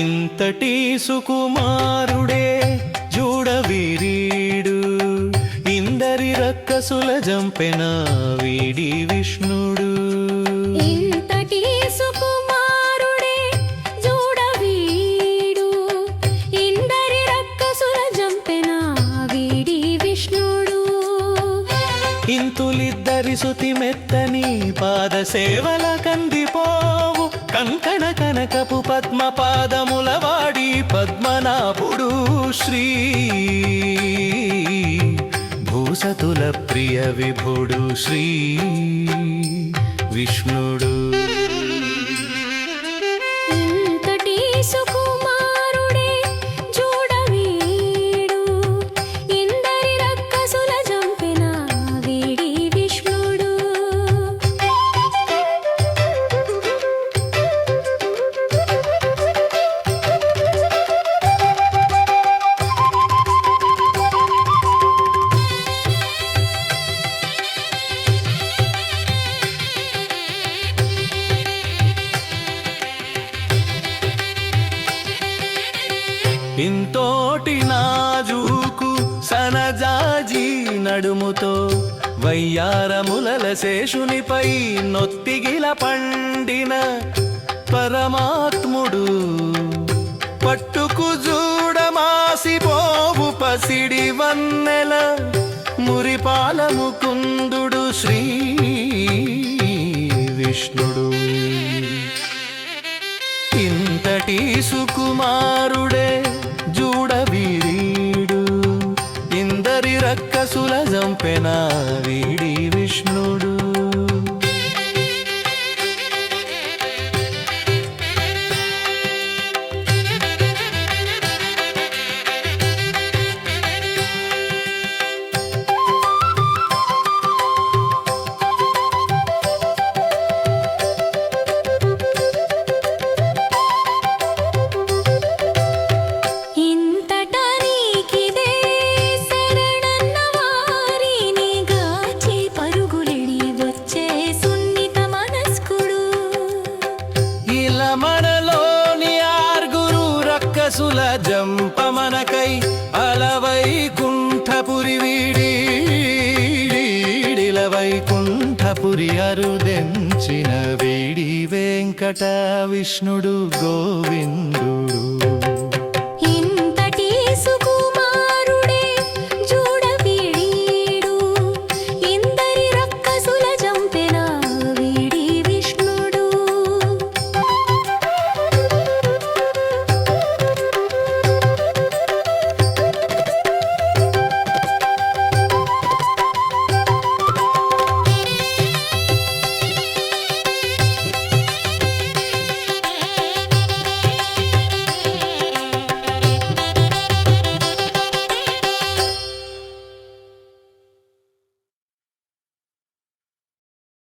ఇంతటి సుకుమారుడే జూడవీరీడు. ఇందరి రక్కసుల జంపెన వీడి విష్ణుడు. ఇంతులిద్దరి సుతి మెత్తని పాద సేవల కందిపోవు. కంకణ కనకపు పద్మ పాదముల వాడి పద్మనాభుడు శ్రీ. భూసతుల ప్రియ విభుడు శ్రీ. విష్ణుడు ఇంతోటి నాజూకు సనజాజీ నడుముతో వయ్యారములల శేషునిపై నొత్తిగిల పండిన పరమాత్ముడు. పట్టుకు జూడమాసిపోవు పసిడి వన్నెల మురిపాలము కుందుడు శ్రీ విష్ణుడు. ఇంతటి సుకుమారుడు ఇందరి రక్కసుల జంపెన వీడి విష్ణుడు. వైకుంఠపురి వీడిల వైకుంఠపురి అరుదెంచిన వీడి వెంకట విష్ణుడు గోవిందుడు.